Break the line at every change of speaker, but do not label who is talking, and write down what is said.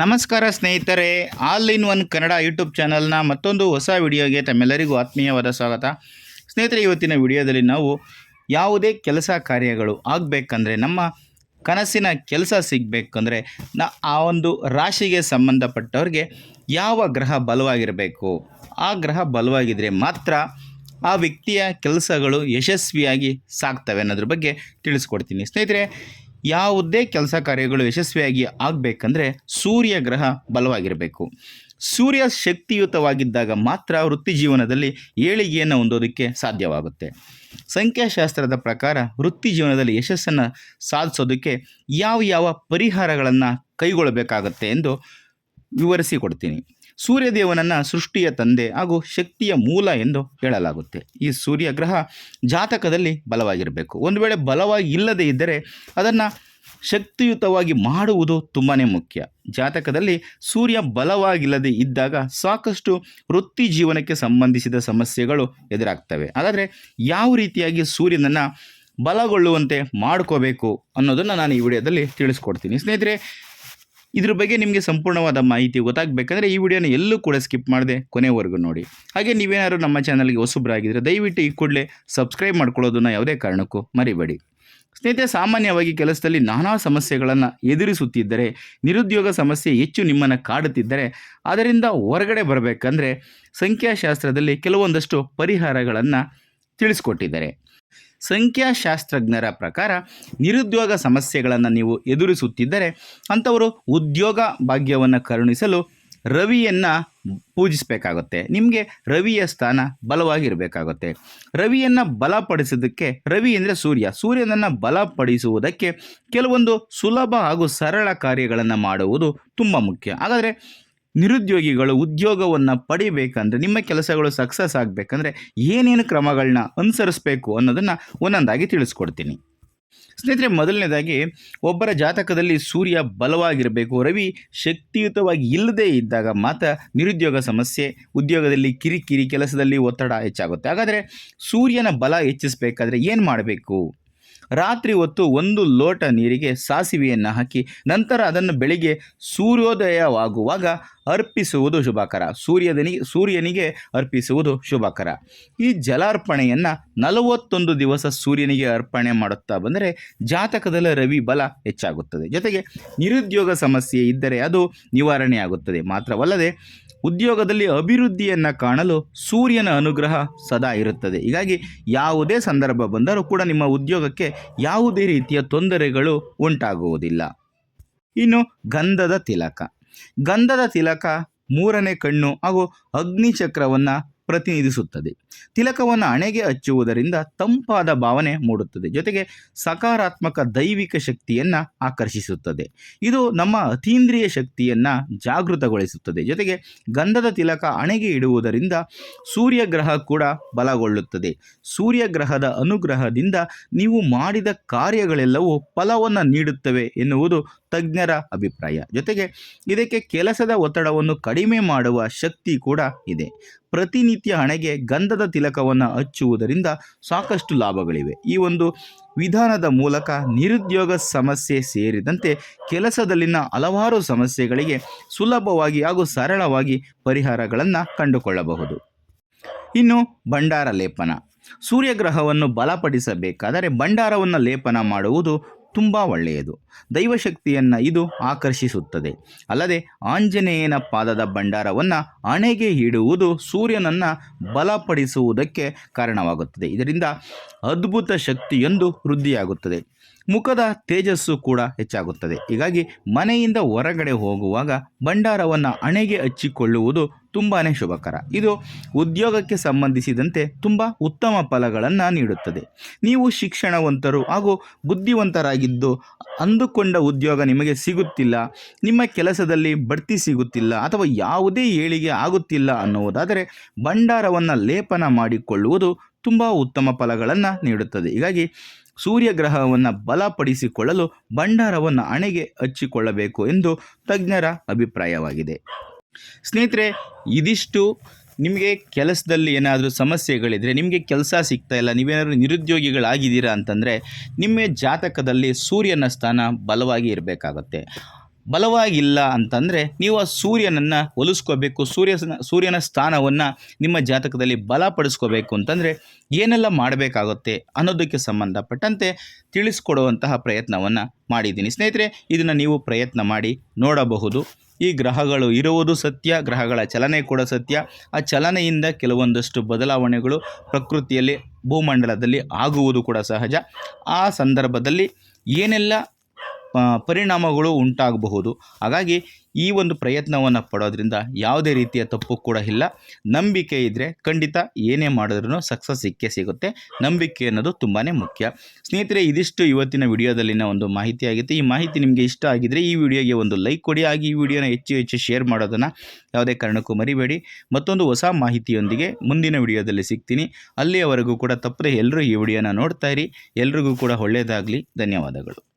ನಮಸ್ಕಾರ ಸ್ನೇಹಿತರೆ, all in one Kannada YouTube ಚಾನಲ್ನ ಮತ್ತೊಂದು ಹೊಸ ವಿಡಿಯೋಗೆ ತಮ್ಮೆಲ್ಲರಿಗೂ ಆತ್ಮೀಯವಾದ ಸ್ವಾಗತ. ಸ್ನೇಹಿತರೆ, ಇವತ್ತಿನ ವಿಡಿಯೋದಲ್ಲಿ ನಾವು ಯಾವುದೇ ಕೆಲಸ ಕಾರ್ಯಗಳು ಆಗಬೇಕಂದ್ರೆ, ನಮ್ಮ ಕನಸಿನ ಕೆಲಸ ಸಿಗಬೇಕಂದ್ರೆ, ನ ಆ ಒಂದು ರಾಶಿಗೆ ಸಂಬಂಧಪಟ್ಟವ್ರಿಗೆ ಯಾವ ಗ್ರಹ ಬಲವಾಗಿರಬೇಕು? ಆ ಗ್ರಹ ಬಲವಾಗಿದ್ದರೆ ಮಾತ್ರ ಆ ವ್ಯಕ್ತಿಯ ಕೆಲಸಗಳು ಯಶಸ್ವಿಯಾಗಿ ಸಾಗ್ತವೆ ಅನ್ನೋದ್ರ ಬಗ್ಗೆ ತಿಳಿಸ್ಕೊಡ್ತೀನಿ. ಸ್ನೇಹಿತರೆ ಯಾವುದೇ ಕೆಲಸ ಕಾರ್ಯಗಳು ಯಶಸ್ವಿಯಾಗಿ ಆಗಬೇಕಂದ್ರೆ ಸೂರ್ಯ ಗ್ರಹ ಬಲವಾಗಿರಬೇಕು. ಸೂರ್ಯ ಶಕ್ತಿಯುತವಾಗಿದ್ದಾಗ ಮಾತ್ರ ವೃತ್ತಿ ಜೀವನದಲ್ಲಿ ಏಳಿಗೆಯನ್ನು ಹೊಂದೋದಕ್ಕೆ ಸಾಧ್ಯವಾಗುತ್ತೆ. ಸಂಖ್ಯಾಶಾಸ್ತ್ರದ ಪ್ರಕಾರ ವೃತ್ತಿ ಜೀವನದಲ್ಲಿ ಯಶಸ್ಸನ್ನು ಸಾಧಿಸೋದಕ್ಕೆ ಯಾವ ಯಾವ ಪರಿಹಾರಗಳನ್ನು ಕೈಗೊಳ್ಳಬೇಕಾಗತ್ತೆ ಎಂದು ವಿವರಿಸಿ ಕೊಡ್ತೀನಿ. ಸೂರ್ಯದೇವನನ್ನು ಸೃಷ್ಟಿಯ ತಂದೆ ಹಾಗೂ ಶಕ್ತಿಯ ಮೂಲ ಎಂದು ಹೇಳಲಾಗುತ್ತೆ. ಈ ಸೂರ್ಯ ಗ್ರಹ ಜಾತಕದಲ್ಲಿ ಬಲವಾಗಿರಬೇಕು. ಒಂದು ವೇಳೆ ಬಲವಾಗಿ ಇಲ್ಲದೇ ಇದ್ದರೆ ಅದನ್ನು ಶಕ್ತಿಯುತವಾಗಿ ಮಾಡುವುದು ತುಂಬಾ ಮುಖ್ಯ. ಜಾತಕದಲ್ಲಿ ಸೂರ್ಯ ಬಲವಾಗಿಲ್ಲದೆ ಇದ್ದಾಗ ಸಾಕಷ್ಟು ವೃತ್ತಿ ಜೀವನಕ್ಕೆ ಸಂಬಂಧಿಸಿದ ಸಮಸ್ಯೆಗಳು ಎದುರಾಗ್ತವೆ. ಹಾಗಾದರೆ ಯಾವ ರೀತಿಯಾಗಿ ಸೂರ್ಯನನ್ನು ಬಲಗೊಳ್ಳುವಂತೆ ಮಾಡ್ಕೋಬೇಕು ಅನ್ನೋದನ್ನು ನಾನು ಈ ವಿಡಿಯೋದಲ್ಲಿ ತಿಳಿಸ್ಕೊಡ್ತೀನಿ. ಸ್ನೇಹಿತರೆ ಇದ್ರ ಬಗ್ಗೆ ನಿಮಗೆ ಸಂಪೂರ್ಣವಾದ ಮಾಹಿತಿ ಗೊತ್ತಾಗಬೇಕಂದ್ರೆ ಈ ವಿಡಿಯೋನ ಎಲ್ಲೂ ಕೂಡ ಸ್ಕಿಪ್ ಮಾಡದೆ ಕೊನೆವರೆಗೂ ನೋಡಿ. ಹಾಗೆ ನೀವೇನಾದ್ರು ನಮ್ಮ ಚಾನಲ್ಗೆ ಹೊಸಬ್ರಾಗಿದ್ದರೆ ದಯವಿಟ್ಟು ಈ ಕೂಡಲೇ ಸಬ್ಸ್ಕ್ರೈಬ್ ಮಾಡ್ಕೊಳ್ಳೋದನ್ನ ಯಾವುದೇ ಕಾರಣಕ್ಕೂ ಮರಿಬೇಡಿ. ಸ್ನೇಹಿತರೆ, ಸಾಮಾನ್ಯವಾಗಿ ಕೆಲಸದಲ್ಲಿ ನಾನಾ ಸಮಸ್ಯೆಗಳನ್ನು ಎದುರಿಸುತ್ತಿದ್ದರೆ, ನಿರುದ್ಯೋಗ ಸಮಸ್ಯೆ ಹೆಚ್ಚು ನಿಮ್ಮನ್ನು ಕಾಡುತ್ತಿದ್ದರೆ, ಅದರಿಂದ ಹೊರಗಡೆ ಬರಬೇಕಂದ್ರೆ ಸಂಖ್ಯಾಶಾಸ್ತ್ರದಲ್ಲಿ ಕೆಲವೊಂದಷ್ಟು ಪರಿಹಾರಗಳನ್ನು ತಿಳಿಸ್ಕೊಟ್ಟಿದ್ದಾರೆ. ಸಂಖ್ಯಾಶಾಸ್ತ್ರಜ್ಞರ ಪ್ರಕಾರ ನಿರುದ್ಯೋಗ ಸಮಸ್ಯೆಗಳನ್ನು ನೀವು ಎದುರಿಸುತ್ತಿದ್ದರೆ ಅಂಥವರು ಉದ್ಯೋಗ ಭಾಗ್ಯವನ್ನು ಕರುಣಿಸಲು ರವಿಯನ್ನು ಪೂಜಿಸಬೇಕಾಗುತ್ತೆ. ನಿಮಗೆ ರವಿಯ ಸ್ಥಾನ ಬಲವಾಗಿರಬೇಕಾಗುತ್ತೆ. ರವಿಯನ್ನು ಬಲಪಡಿಸೋದಕ್ಕೆ ರವಿ ಅಂದರೆ ಸೂರ್ಯ. ಸೂರ್ಯನನ್ನು ಬಲಪಡಿಸುವುದಕ್ಕೆ ಕೆಲವೊಂದು ಸುಲಭ ಹಾಗೂ ಸರಳ ಕಾರ್ಯಗಳನ್ನು ಮಾಡುವುದು ತುಂಬ ಮುಖ್ಯ. ಹಾಗಾದರೆ ನಿರುದ್ಯೋಗಿಗಳು ಉದ್ಯೋಗವನ್ನು ಪಡಿಬೇಕಂದ್ರೆ, ನಿಮ್ಮ ಕೆಲಸಗಳು ಸಕ್ಸಸ್ ಆಗಬೇಕಂದ್ರೆ ಏನೇನು ಕ್ರಮಗಳನ್ನ ಅನುಸರಿಸಬೇಕು ಅನ್ನೋದನ್ನು ಒಂದೊಂದಾಗಿ ತಿಳಿಸ್ಕೊಡ್ತೀನಿ. ಸ್ನೇಹಿತರೆ, ಮೊದಲನೇದಾಗಿ ಒಬ್ಬರ ಜಾತಕದಲ್ಲಿ ಸೂರ್ಯ ಬಲವಾಗಿರಬೇಕು, ರವಿ ಶಕ್ತಿಯುತವಾಗಿ ಇಲ್ಲದೇ ಇದ್ದಾಗ ಮಾತ್ರ ನಿರುದ್ಯೋಗ ಸಮಸ್ಯೆ, ಉದ್ಯೋಗದಲ್ಲಿ ಕಿರಿಕಿರಿ, ಕೆಲಸದಲ್ಲಿ ಒತ್ತಡ ಹೆಚ್ಚಾಗುತ್ತೆ. ಹಾಗಾದರೆ ಸೂರ್ಯನ ಬಲ ಹೆಚ್ಚಿಸಬೇಕಾದ್ರೆ ಏನು ಮಾಡಬೇಕು? ರಾತ್ರಿ ಹೊತ್ತು ಒಂದು ಲೋಟ ನೀರಿಗೆ ಸಾಸಿವೆಯನ್ನು ಹಾಕಿ ನಂತರ ಅದನ್ನು ಬೆಳಿಗ್ಗೆ ಸೂರ್ಯೋದಯವಾಗುವಾಗ ಅರ್ಪಿಸುವುದು ಶುಭಕರ. ಸೂರ್ಯದನಿಗೆ ಸೂರ್ಯನಿಗೆ ಅರ್ಪಿಸುವುದು ಶುಭಕರ. ಈ ಜಲಾರ್ಪಣೆಯನ್ನು ನಲವತ್ತೊಂದು ದಿವಸ ಸೂರ್ಯನಿಗೆ ಅರ್ಪಣೆ ಮಾಡುತ್ತಾ ಬಂದರೆ ಜಾತಕದಲ್ಲಿ ರವಿ ಬಲ ಹೆಚ್ಚಾಗುತ್ತದೆ. ಜೊತೆಗೆ ನಿರುದ್ಯೋಗ ಸಮಸ್ಯೆ ಇದ್ದರೆ ಅದು ನಿವಾರಣೆಯಾಗುತ್ತದೆ. ಮಾತ್ರವಲ್ಲದೆ ಉದ್ಯೋಗದಲ್ಲಿ ಅಭಿವೃದ್ಧಿಯನ್ನು ಕಾಣಲು ಸೂರ್ಯನ ಅನುಗ್ರಹ ಸದಾ ಇರುತ್ತದೆ. ಹೀಗಾಗಿ ಯಾವುದೇ ಸಂದರ್ಭ ಬಂದರೂ ಕೂಡ ನಿಮ್ಮ ಉದ್ಯೋಗಕ್ಕೆ ಯಾವುದೇ ರೀತಿಯ ತೊಂದರೆಗಳು ಉಂಟಾಗುವುದಿಲ್ಲ. ಇನ್ನು ಗಂಧದ ತಿಲಕ. ಗಂಧದ ತಿಲಕ ಮೂರನೇ ಕಣ್ಣು ಹಾಗೂ ಅಗ್ನಿಚಕ್ರವನ್ನು ಪ್ರತಿನಿಧಿಸುತ್ತದೆ. ತಿಲಕವನ್ನು ಹಣೆಗೆ ಹಚ್ಚುವುದರಿಂದ ತಂಪಾದ ಭಾವನೆ ಮೂಡುತ್ತದೆ. ಜೊತೆಗೆ ಸಕಾರಾತ್ಮಕ ದೈವಿಕ ಶಕ್ತಿಯನ್ನು ಆಕರ್ಷಿಸುತ್ತದೆ. ಇದು ನಮ್ಮ ಅತೀಂದ್ರಿಯ ಶಕ್ತಿಯನ್ನು ಜಾಗೃತಗೊಳಿಸುತ್ತದೆ. ಜೊತೆಗೆ ಗಂಧದ ತಿಲಕ ಹಣೆಗೆ ಇಡುವುದರಿಂದ ಸೂರ್ಯಗ್ರಹ ಕೂಡ ಬಲಗೊಳ್ಳುತ್ತದೆ. ಸೂರ್ಯಗ್ರಹದ ಅನುಗ್ರಹದಿಂದ ನೀವು ಮಾಡಿದ ಕಾರ್ಯಗಳೆಲ್ಲವೂ ಫಲವನ್ನು ನೀಡುತ್ತವೆ ಎನ್ನುವುದು ತಜ್ಞರ ಅಭಿಪ್ರಾಯ. ಜೊತೆಗೆ ಇದಕ್ಕೆ ಕೆಲಸದ ಒತ್ತಡವನ್ನು ಕಡಿಮೆ ಮಾಡುವ ಶಕ್ತಿ ಕೂಡ ಇದೆ. ಪ್ರತಿನಿತ್ಯ ಹಣೆಗೆ ಗಂಧದ ತಿಲಕವನ್ನು ಹಚ್ಚುವುದರಿಂದ ಸಾಕಷ್ಟು ಲಾಭಗಳಿವೆ. ಈ ಒಂದು ವಿಧಾನದ ಮೂಲಕ ನಿರುದ್ಯೋಗ ಸಮಸ್ಯೆ ಸೇರಿದಂತೆ ಕೆಲಸದಲ್ಲಿನ ಹಲವಾರು ಸಮಸ್ಯೆಗಳಿಗೆ ಸುಲಭವಾಗಿ ಹಾಗೂ ಸರಳವಾಗಿ ಪರಿಹಾರಗಳನ್ನು ಕಂಡುಕೊಳ್ಳಬಹುದು. ಇನ್ನು ಭಂಡಾರ ಲೇಪನ. ಸೂರ್ಯಗ್ರಹವನ್ನು ಬಲಪಡಿಸಬೇಕಾದರೆ ಭಂಡಾರವನ್ನು ಲೇಪನ ಮಾಡುವುದು ತುಂಬ ಒಳ್ಳೆಯದು. ದೈವಶಕ್ತಿಯನ್ನು ಇದು ಆಕರ್ಷಿಸುತ್ತದೆ. ಅಲ್ಲದೆ ಆಂಜನೇಯನ ಪಾದದ ಭಂಡಾರವನ್ನು ಹಣೆಗೆ ಇಡುವುದು ಸೂರ್ಯನನ್ನು ಬಲಪಡಿಸುವುದಕ್ಕೆ ಕಾರಣವಾಗುತ್ತದೆ. ಇದರಿಂದ ಅದ್ಭುತ ಶಕ್ತಿಯೊಂದು ವೃದ್ಧಿಯಾಗುತ್ತದೆ. ಮುಖದ ತೇಜಸ್ಸು ಕೂಡ ಹೆಚ್ಚಾಗುತ್ತದೆ. ಹೀಗಾಗಿ ಮನೆಯಿಂದ ಹೊರಗಡೆ ಹೋಗುವಾಗ ಭಂಡಾರವನ್ನು ಹಣೆಗೆ ಹಚ್ಚಿಕೊಳ್ಳುವುದು ತುಂಬಾ ಶುಭಕರ. ಇದು ಉದ್ಯೋಗಕ್ಕೆ ಸಂಬಂಧಿಸಿದಂತೆ ತುಂಬ ಉತ್ತಮ ಫಲಗಳನ್ನು ನೀಡುತ್ತದೆ. ನೀವು ಶಿಕ್ಷಣವಂತರು ಹಾಗೂ ಬುದ್ಧಿವಂತರಾಗಿದ್ದು ಅಂದುಕೊಂಡ ಉದ್ಯೋಗ ನಿಮಗೆ ಸಿಗುತ್ತಿಲ್ಲ, ನಿಮ್ಮ ಕೆಲಸದಲ್ಲಿ ಬಡ್ತಿ ಸಿಗುತ್ತಿಲ್ಲ ಅಥವಾ ಯಾವುದೇ ಏಳಿಗೆ ಆಗುತ್ತಿಲ್ಲ ಅನ್ನುವುದಾದರೆ ಭಂಡಾರವನ್ನು ಲೇಪನ ಮಾಡಿಕೊಳ್ಳುವುದು ತುಂಬ ಉತ್ತಮ ಫಲಗಳನ್ನು ನೀಡುತ್ತದೆ. ಹೀಗಾಗಿ ಸೂರ್ಯಗ್ರಹವನ್ನು ಬಲಪಡಿಸಿಕೊಳ್ಳಲು ಭಂಡಾರವನ್ನು ಹಣೆಗೆ ಹಚ್ಚಿಕೊಳ್ಳಬೇಕು ಎಂದು ತಜ್ಞರ ಅಭಿಪ್ರಾಯವಾಗಿದೆ. ಸ್ನೇಹಿತರೆ, ಇದಿಷ್ಟು. ನಿಮಗೆ ಕೆಲಸದಲ್ಲಿ ಏನಾದರೂ ಸಮಸ್ಯೆಗಳಿದ್ದರೆ ನಿಮಗೆ ಕೆಲಸ ಸಿಗ್ತಾ ಇಲ್ಲ, ನೀವೇನಾದರೂ ನಿರುದ್ಯೋಗಿಗಳಾಗಿದ್ದೀರಾ ಅಂತಂದರೆ, ನಿಮ್ಮ ಜಾತಕದಲ್ಲಿ ಸೂರ್ಯನ ಸ್ಥಾನ ಬಲವಾಗಿ ಇರಬೇಕಾಗತ್ತೆ. ಬಲವಾಗಿಲ್ಲ ಅಂತಂದರೆ ನೀವು ಆ ಸೂರ್ಯನನ್ನು ಒಲಿಸ್ಕೋಬೇಕು ಸೂರ್ಯ ಸೂರ್ಯನ ಸ್ಥಾನವನ್ನು ನಿಮ್ಮ ಜಾತಕದಲ್ಲಿ ಬಲಪಡಿಸ್ಕೋಬೇಕು ಅಂತಂದರೆ ಏನೆಲ್ಲ ಮಾಡಬೇಕಾಗುತ್ತೆ ಅನ್ನೋದಕ್ಕೆ ಸಂಬಂಧಪಟ್ಟಂತೆ ತಿಳಿಸ್ಕೊಡುವಂತಹ ಪ್ರಯತ್ನವನ್ನು ಮಾಡಿದ್ದೀನಿ. ಸ್ನೇಹಿತರೆ, ಇದನ್ನು ನೀವು ಪ್ರಯತ್ನ ಮಾಡಿ ನೋಡಬಹುದು. ಈ ಗ್ರಹಗಳು ಇರುವುದು ಸತ್ಯ, ಗ್ರಹಗಳ ಚಲನೆ ಕೂಡ ಸತ್ಯ. ಆ ಚಲನೆಯಿಂದ ಕೆಲವೊಂದಷ್ಟು ಬದಲಾವಣೆಗಳು ಪ್ರಕೃತಿಯಲ್ಲಿ, ಭೂಮಂಡಲದಲ್ಲಿ ಆಗುವುದು ಕೂಡ ಸಹಜ. ಆ ಸಂದರ್ಭದಲ್ಲಿ ಏನೆಲ್ಲ ಪರಿಣಾಮಗಳು ಉಂಟಾಗಬಹುದು. ಹಾಗಾಗಿ ಈ ಒಂದು ಪ್ರಯತ್ನವನ್ನು ಪಡೋದ್ರಿಂದ ಯಾವುದೇ ರೀತಿಯ ತಪ್ಪು ಕೂಡ ಇಲ್ಲ. ನಂಬಿಕೆ ಇದ್ದರೆ ಖಂಡಿತ ಏನೇ ಮಾಡಿದ್ರೂ ಸಕ್ಸಸ್ ಸಿಕ್ಕೇ ಸಿಗುತ್ತೆ. ನಂಬಿಕೆ ಅನ್ನೋದು ತುಂಬಾ ಮುಖ್ಯ. ಸ್ನೇಹಿತರೆ, ಇದಿಷ್ಟು ಇವತ್ತಿನ ವಿಡಿಯೋದಲ್ಲಿನ ಒಂದು ಮಾಹಿತಿಯಾಗಿತ್ತು. ಈ ಮಾಹಿತಿ ನಿಮಗೆ ಇಷ್ಟ ಆಗಿದ್ದರೆ ಈ ವಿಡಿಯೋಗೆ ಒಂದು ಲೈಕ್ ಕೊಡಿ. ಆಗಿ ಈ ವಿಡಿಯೋನ ಹೆಚ್ಚು ಹೆಚ್ಚು ಶೇರ್ ಮಾಡೋದನ್ನು ಯಾವುದೇ ಕಾರಣಕ್ಕೂ ಮರಿಬೇಡಿ. ಮತ್ತೊಂದು ಹೊಸ ಮಾಹಿತಿಯೊಂದಿಗೆ ಮುಂದಿನ ವಿಡಿಯೋದಲ್ಲಿ ಸಿಗ್ತೀನಿ. ಅಲ್ಲಿಯವರೆಗೂ ಕೂಡ ತಪ್ಪದೆ ಎಲ್ಲರೂ ಈ ವಿಡಿಯೋನ ನೋಡ್ತಾ ಇರಿ. ಎಲ್ರಿಗೂ ಕೂಡ ಒಳ್ಳೆಯದಾಗಲಿ ಧನ್ಯವಾದಗಳು.